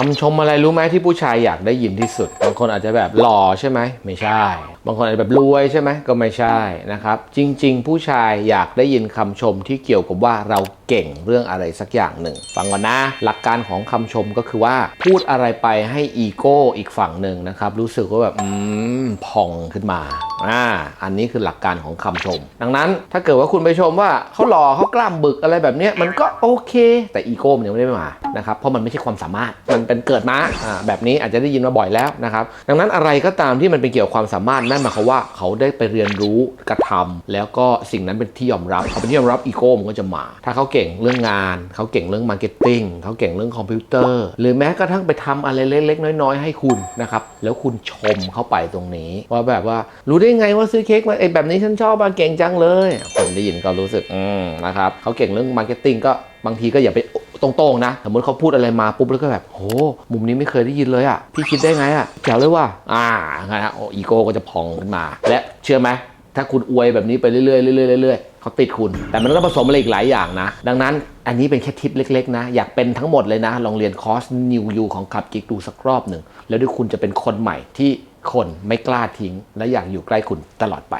คำชมอะไรรู้ไหมที่ผู้ชายอยากได้ยินที่สุด บางคนอาจจะแบบหล่อใช่ไหมไม่ใช่ บางคนอาจจะแบบรวยใช่ไหมก็ไม่ใช่นะครับ จริง ๆ ผู้ชายอยากได้ยินคำชมที่เกี่ยวกับว่าเราเก่งเรื่องอะไรสักอย่างหนึ่ง ฟังก่อนนะ หลักการของคำชมก็คือว่าพูดอะไรไปให้อีโก้อีกฝั่งหนึ่งนะครับ รู้สึกว่าแบบอืมพองขึ้นมาอ่าอันนี้คือหลักการของคำชม ดังนั้นถ้าเกิดว่าคุณไปชมว่าเขาหล่อเขากล้ามบึกอะไรแบบนี้มันก็โอเค แต่อีโก้มันยังไม่ได้มานะครับเพราะมันไม่ใช่ความสามารถมันเป็นเกิดมาอ่าแบบนี้อาจจะได้ยินมาบ่อยแล้วนะครับ ดังนั้นอะไรก็ตามที่มันเป็นเกี่ยวกับความสามารถนั่นหมายความว่าเขาได้ไปเรียนรู้กระทำแล้วก็สิ่งนั้นเป็นที่ยอมรับเขาเป็นที่ยอมรับอีโก้มันก็จะมา ถ้าเขาเก่งเรื่องงาน เขาเก่งเรื่องมาร์เก็ตติ้งเขาเก่งเรื่องคอมพิวเตอร์ หรือแม้กระทั่งไปทำอะไรเล็กๆ น้อยๆ ให้คุณนะครับแล้วคุณชมเข้าไปตรงนี้ว่าแบบว่ารู้ได้ไงว่าซื้อเค้กมาไอ้แบบนี้ฉันชอบมาเก่งจังเลยคนได้ยินก็รู้สึกอืมนะครับเขาเก่งเรื่องมาร์เก็ตติ้งก็บางทีก็อย่าไป ตรงๆนะ สมมติเขาพูดอะไรมาปุ๊บแล้วก็แบบโหมุมนี้ไม่เคยได้ยินเลยอะพี่คิดได้ไงอะแจ๋วเลยว่ะอ่านะฮะโออีโก้ก็จะพองขึ้นมา และเชื่อไหมถ้าคุณอวยแบบนี้ไปเรื่อยๆเรื่อยๆเรื่อยๆเขาติดคุณ แต่มันก็ผสมอะไรอีกหลายอย่างนะ ดังนั้นอันนี้เป็นแค่ทิปเล็ก ๆ นะ อยากเป็นทั้งหมดเลยนะ ลองเรียนคอร์ส New You ของขับกิกดูสักรอบหนึ่ง แล้วด้วยคุณจะเป็นคนใหม่ที่คนไม่กล้าทิ้ง และอยากอยู่ใกล้คุณตลอดไป